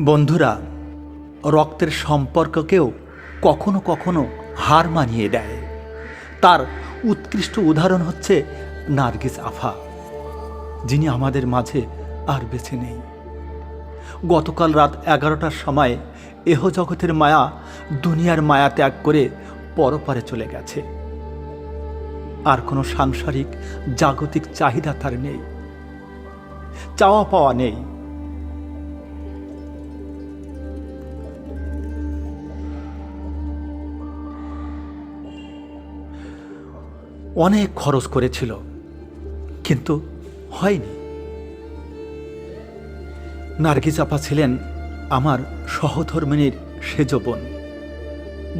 বন্ধুরা, রক্তের সম্পর্ককেও কখনো কখনো হার মানিয়ে দেয়। তার উৎকৃষ্ট উদাহরণ হচ্ছে নার্গিস আফা, যিনি আমাদের মাঝে আর বেছে নেই। গতকাল রাত এগারোটার সময় এহ জগতের মায়া দুনিয়ার মায়া ত্যাগ করে পরপারে চলে গেছে। আর কোনো সাংসারিক, জাগতিক চাহিদা তার নেই। চাওয়া পাওয়া নেই। অনেক খরচ করেছিল, কিন্তু হয়নি। নার্গিস আপা ছিলেন আমার সহধর্মিনীর সেজ বোন।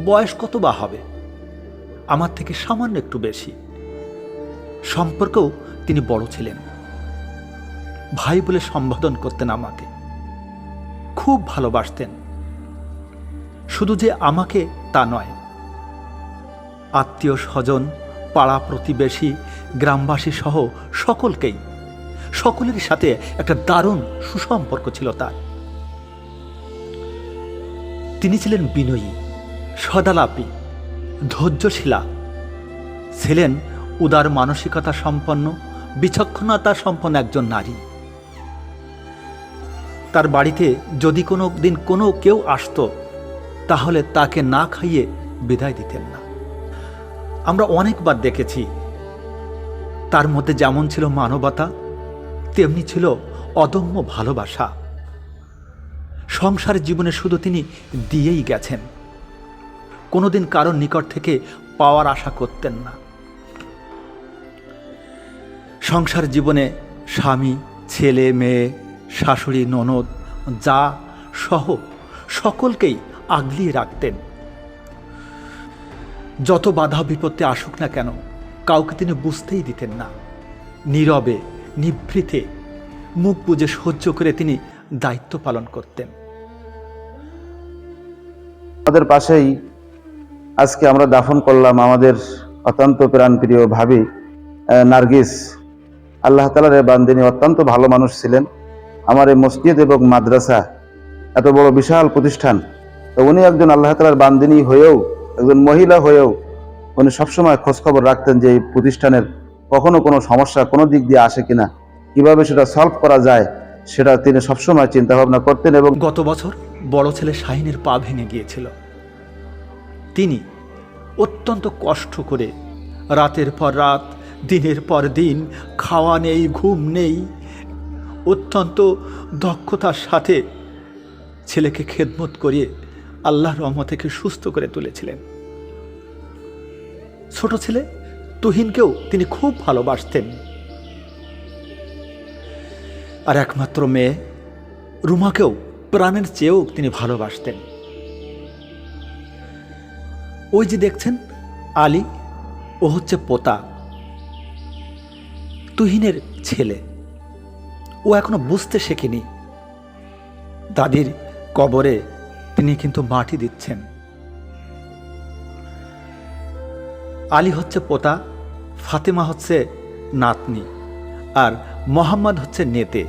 বয়স কত বা হবে? আমার থেকে সামান্য একটু বেশি। সম্পর্কেও তিনি বড় ছিলেন। ভাই বলে সম্বোধন করতেন আমাকে। খুব ভালোবাসতেন। শুধু যে আমাকে তা নয়, আত্মীয় স্বজন পাড়া প্রতিবেশী, গ্রামবাসী সহ সকলকেই। সকলের সাথে একটা দারুণ সুসম্পর্ক ছিল তার। তিনি ছিলেন বিনয়ী, সদালাপী, ধৈর্যশীলা। ছিলেন উদার মানসিকতা সম্পন্ন, বিচক্ষণতা সম্পন্ন একজন নারী। তার বাড়িতে যদি কোনো দিন কোনো কেউ আসতো, তাহলে তাকে না খাইয়ে বিদায় দিতেন না। আমরা অনেকবার দেখেছি। তার মধ্যে যেমন ছিল মানবতা, তেমনি ছিল অদম্য ভালোবাসা। সংসার জীবনে শুধু তিনি দিয়েই গেছেন। কোনোদিন কারোর নিকট থেকে পাওয়ার আশা করতেন না। সংসার জীবনে স্বামী, ছেলে, মেয়ে, শাশুড়ি, ননদ, যা সহ সকলকেই আগলিয়ে রাখতেন। যত বাধা বিপত্তি আসুক না কেন, কাউকে তিনি বুঝতেই দিতেন না। নীরবে, নিভৃতে, মুখ বুঝে সহ্য করে তিনি দায়িত্ব পালন করতেন। আমাদের পাশেই আজকে আমরা দাফন করলাম আমাদের অত্যন্ত প্রাণপ্রিয় ভাবি নার্গিস। আল্লাহ তালার বান্দিনী অত্যন্ত ভালো মানুষ ছিলেন। আমার এই মসজিদ এবং মাদ্রাসা এত বড় বিশাল প্রতিষ্ঠান। তো উনি একজন আল্লাহ তালার বান্দিনী হয়েও একজন মহিলা হয়েও উনি সবসময় খোঁজখবর রাখতেন যে এই প্রতিষ্ঠানের কখনো কোনো সমস্যা কোনো দিক দিয়ে আসে কিনা, কীভাবে সেটা সলভ করা যায়, সেটা তিনি সবসময় চিন্তা ভাবনা করতেন এবং গত বছর বড় ছেলে শাহিনের পা ভেঙে গিয়েছিল। তিনি অত্যন্ত কষ্ট করে রাতের পর রাত, দিনের পর দিন, খাওয়া নেই, ঘুম নেই, অত্যন্ত দক্ষতার সাথে ছেলেকে খেদমত করিয়ে আল্লাহর রহমত থেকে সুস্থ করে তুলেছিলেন। ছোট ছেলে তুহিনকেও তিনি খুব ভালোবাসতেন। আর একমাত্র মেয়ে রুমাকেও প্রাণের চেয়েও তিনি ভালোবাসতেন। ওই যে দেখছেন, আলী, ও হচ্ছে পোতা। তুহিনের ছেলে। ও এখনও বুঝতে শেখেনি। দাদির কবরে তিনি কিন্তু মাটি দিচ্ছেন। আলী হচ্ছে পোতা, ফাতেমা হচ্ছে নাতনি, আর মোহাম্মদ হচ্ছে নেতে।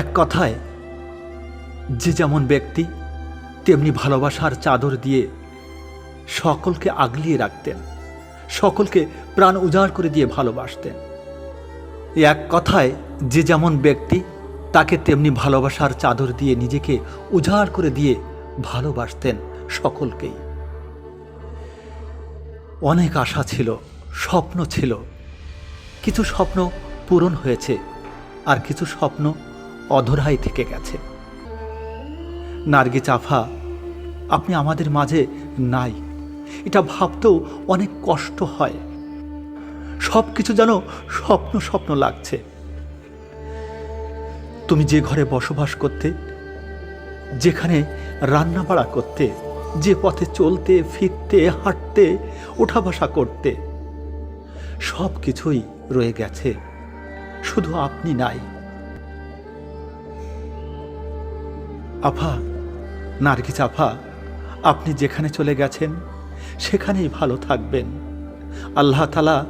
এক কথায়, যে যেমন ব্যক্তি, তেমনি ভালোবাসার চাদর দিয়ে সকলকে আগলিয়ে রাখতেন, সকলকে প্রাণ উজাড় করে দিয়ে ভালোবাসতেন। এক কথায়, যে যেমন ব্যক্তি তাকে তেমনি ভালোবাসার চাদর দিয়ে নিজেকে উজাড় করে দিয়ে ভালোবাসতেন সকলকেই। অনেক আশা ছিল, স্বপ্ন ছিল। কিছু স্বপ্ন পূরণ হয়েছে আর কিছু স্বপ্ন অধরাই থেকে গেছে। নার্গি চাফা আপনি আমাদের মাঝে নাই। এটা ভাবতেও অনেক কষ্ট হয়। সব কিছু যেন স্বপ্ন স্বপ্ন লাগছে। তুমি যে ঘরে বসবাস করতে, যেখানে রান্না বাড়া করতে, যে পথে চলতে, ফিরতে, হাঁটতে ওঠা বসা করতে, সব কিছুই রয়ে গেছে। শুধু আপনি নাই। আফা, নার্গিস আফা, আপনি যেখানে চলে গেছেন, সেখানেই ভালো থাকবেন। আল্লাহ তালা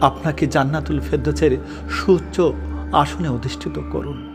আপনাকে জান্নাতুল ফেরদোসের সুউচ্চ আসনে অধিষ্ঠিত করুন।